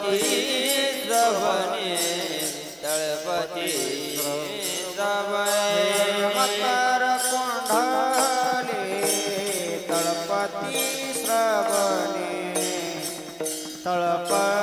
तळपती श्रवणे तळपती श्रवणे मकर कुंडले तळपती श्रवणे तळपती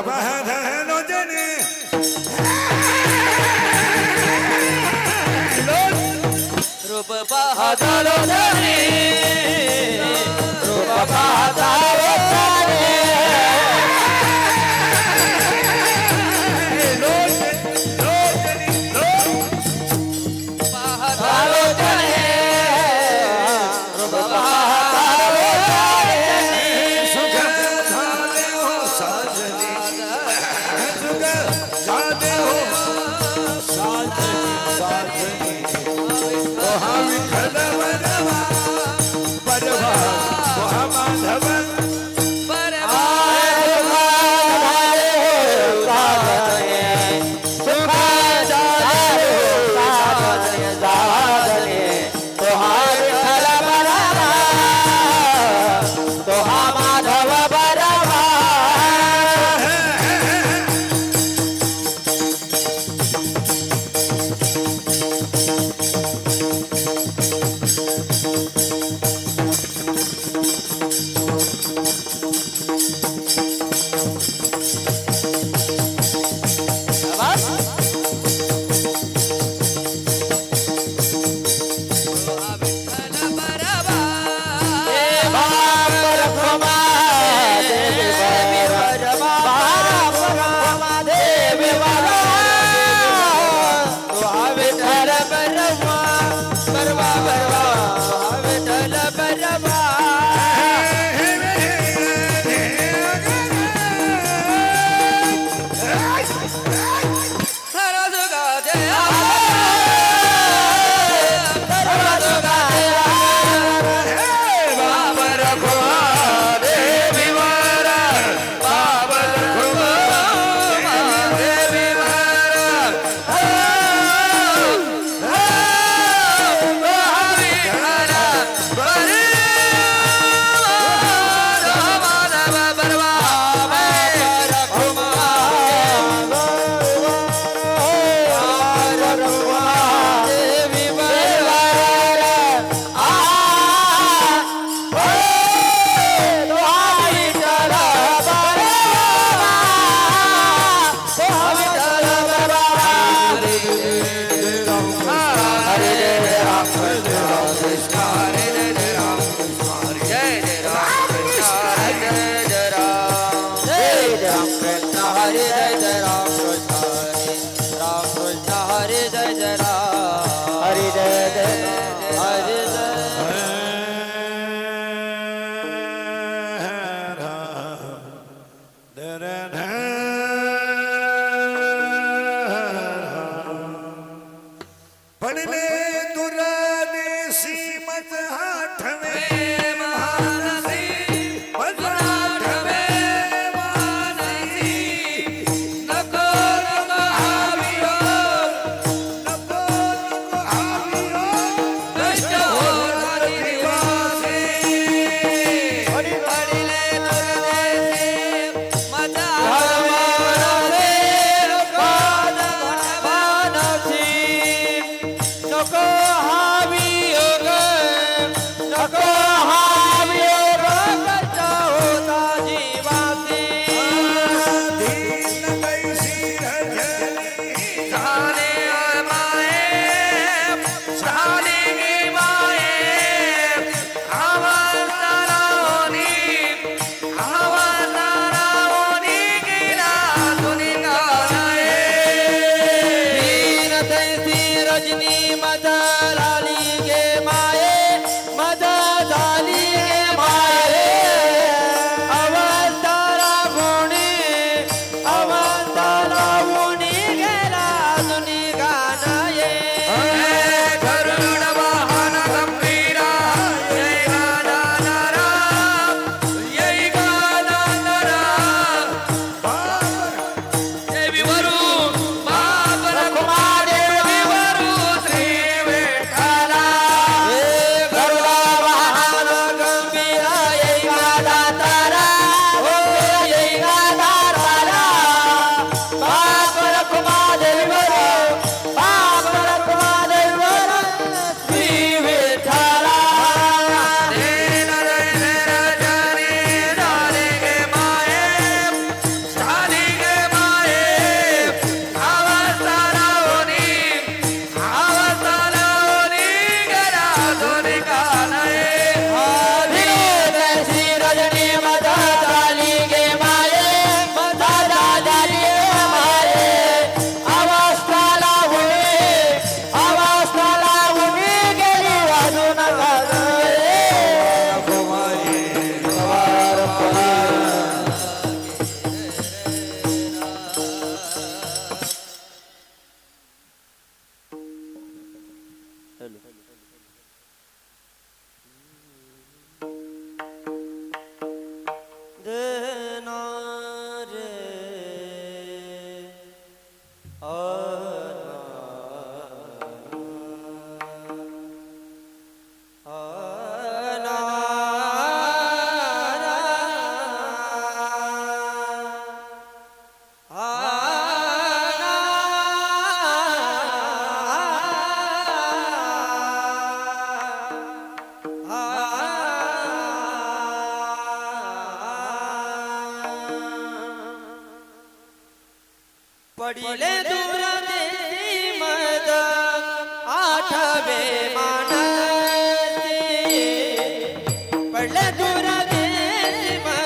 Roba bahadalo tane Roba bahadalo tane तैसी Rajani alma.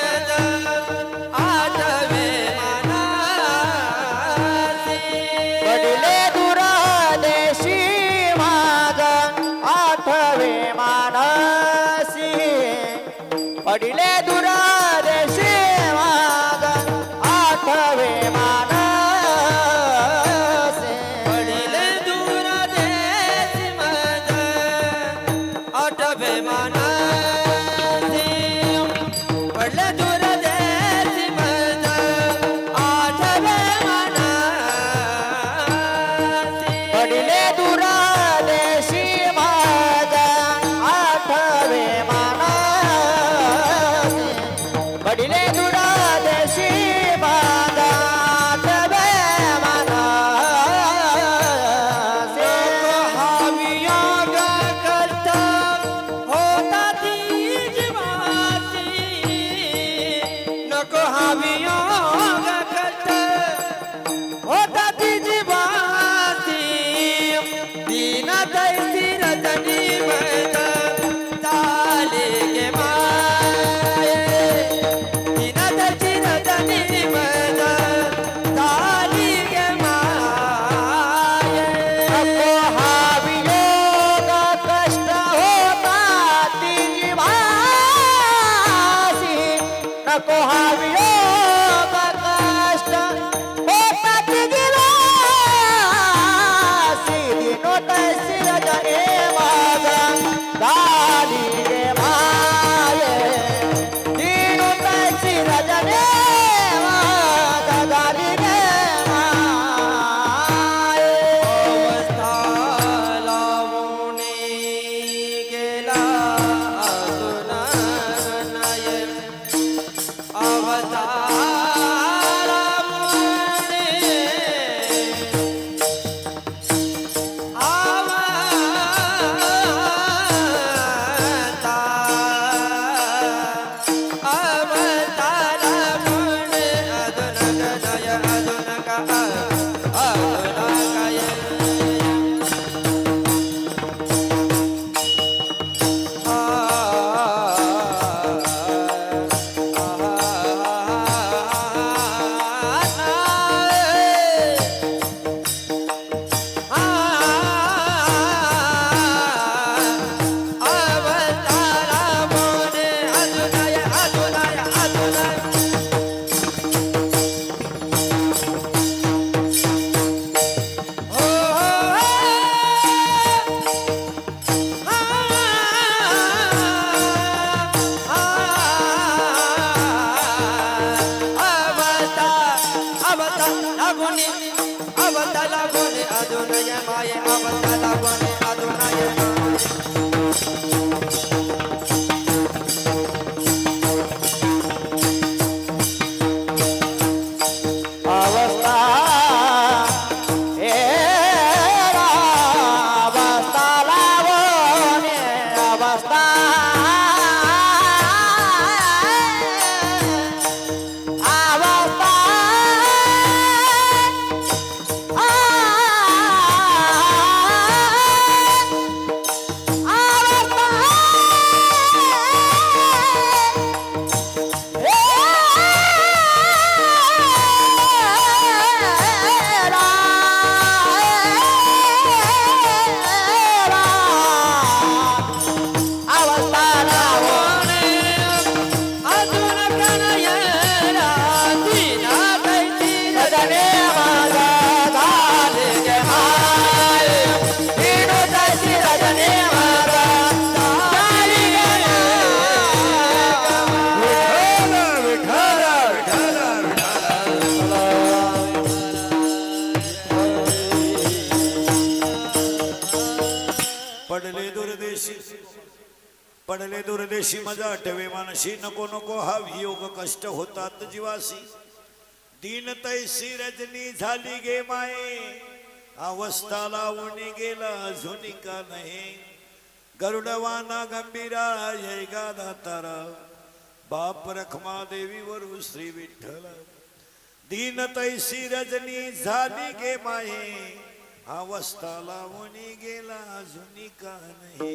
पडले दुर्देशी मजा आठवे मानशी नको नको हा वियोग कष्ट होतात जीवासी. दिन तैसी रजनी झाली गे माये अवस्था लावून गेला अजून का नाही. गरुडवाना गंभीरा जय दातारा बाप रखमा देवीवर श्री विठ्ठल. दीन तैसी रजनी झाली गे माये अवस्था लावणी गेला अजून का नाही.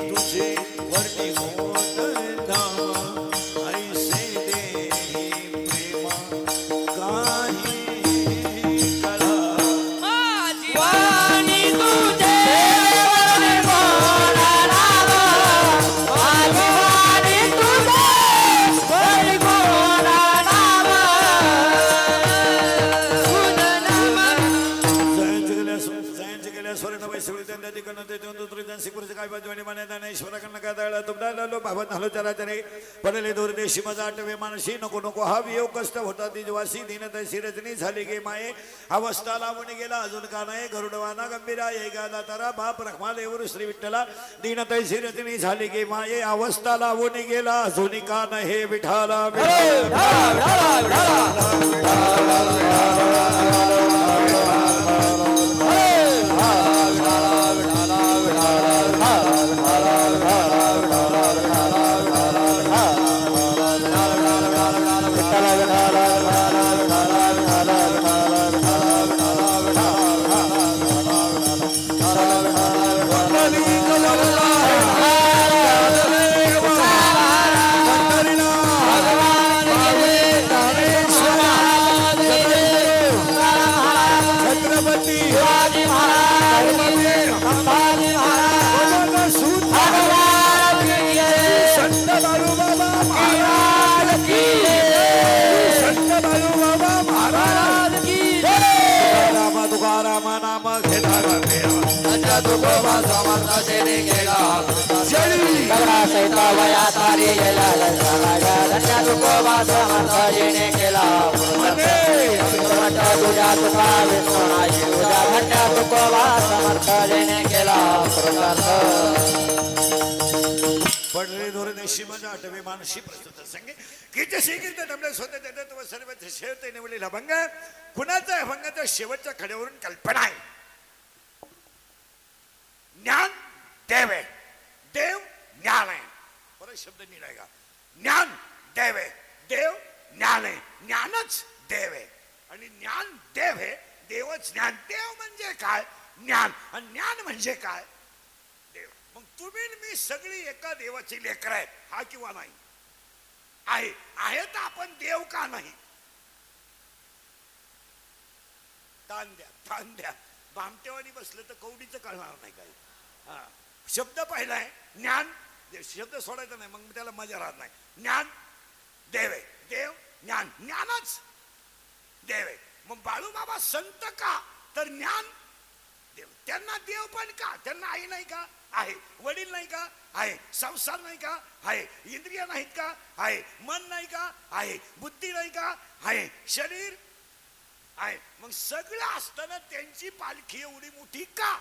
तुझे वर्णी हो आणि माने दाने ईश्वराकडनं काय दळला तुमचा लालो भावत हलो चला नको नको हा वियोग कष्ट होता दिजवासी दीन तैसी झाली गे माये अवस्था लावून गेला अजून का नाही गरुडवाना गंभीरा ये गा तारा बाप रखमा देवर श्री विठ्ठला दीन तैसी रजनी झाली गे माये अवस्था लावून गेला अजून का नाही विठाला विठाला छत्रपती मेरा गगना सहित वया तारी गेला धन्या तुकोबा समर्थ जिने केला तुझ्या तुझ्या तुका विष्णुनाशी तुझ्या धन्या तुकोबा समर्थ केला पडले धोरण शिमजा आठवे मानशी प्रस्तुत संगे. किती शीघ्र डबले स्वतः देतात सर्व शेवते निवडलेला भंग. कुणाचा अभंगाच्या शेवटच्या खड्यावरून कल्पना आहे? ज्ञान देव आहे देव ज्ञान. आहे बरं शब्द नीट आहे का ज्ञान देव आहे देव ज्ञान. आहे ज्ञानच देव. आहे आणि ज्ञान देव आहे देवच ज्ञान. देव म्हणजे काय? ज्ञान. आणि ज्ञान म्हणजे काय? देव. मग तुम्ही मी सगळी एका देवाची लेकर आहेत. हा किंवा नाही? आहे. आहे तर आपण देव का नाही? ताण द्या तान द्या. बामटेवानी बसलं तर कवडीचं कळणार नाही काही. हा. शब्द पहिलाय ज्ञान. देव शब्द सोडायचा नाही मग त्याला मजा राहत नाही. ज्ञान देव आहे. देव ज्ञान. ज्ञानच देव आहे. मग बाळूबाबा संत का? तर ज्ञान देव. त्यांना देव पण का? त्यांना आई नाही का? आहे. वडील नाही का? आहे. संसार नाही का? आहे. इंद्रिय नाहीत का? आहे. मन नाही का? आहे. बुद्धी नाही का? आहे. शरीर आहे. मग सगळं असताना त्यांची पालखी एवढी मोठी का?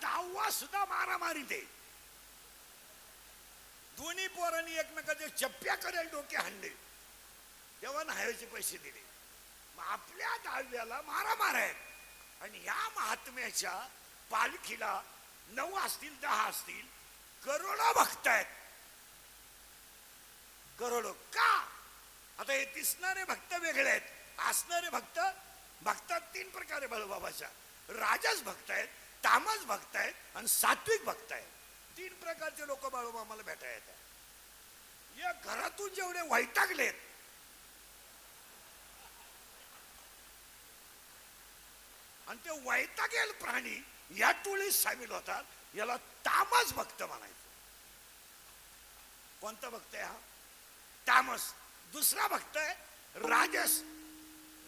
दहावा सुद्धा मारामारी ते दोन्ही पोरांनी एकमेकाचे चप्प्या करेल डोके हाणले. तेव्हा न्हायचे पैसे दिले. मग आपल्या दहाव्याला मारामार आहेत आणि या महात्म्याच्या पालखीला नऊ असतील दहा असतील करोडो भक्त आहेत. करोडो का? आता हे दिसणारे भक्त वेगळे आहेत. असणारे भक्त भक्तात तीन प्रकारे बाळूबाबाच्या. राजाच भक्त आहेत. तामस भक्त आहेत आणि सात्विक भक्त आहेत तीन प्रकारचे लोक बाळूबाबाला भेटायला येतात. या घरातून जेवढे वैतागलेत आणि ते वैतागेल प्राणी या टोळीत सामील होतात याला तामस भक्त म्हणायचं. कोणता भक्त आहे हा? तामस. दुसरा भक्त आहे राजस.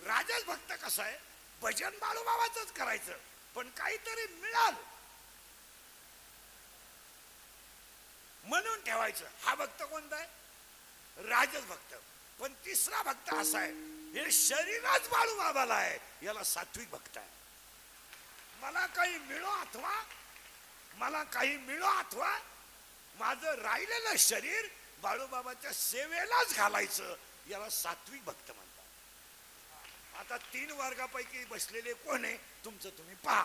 राजस भक्त कसा आहे? भजन बाळूबाबाच करायचं. पण काहीतरी मिळाल. म्हणून ठेवायचं. हा भक्त कोणता आहे? राजच भक्त. पण तिसरा भक्त असा आहे हे शरीरच बाळूबाबाला आहे याला सात्विक भक्त आहे. मला काही मिळो अथवा मला काही मिळो अथवा माझं राहिलेलं शरीर बाळूबाबाच्या सेवेलाच घालायचं याला सात्विक भक्त म्हणतात. आता तीन वर्गापैकी बसलेले कोण आहे? तुमचं तुम्ही पहा.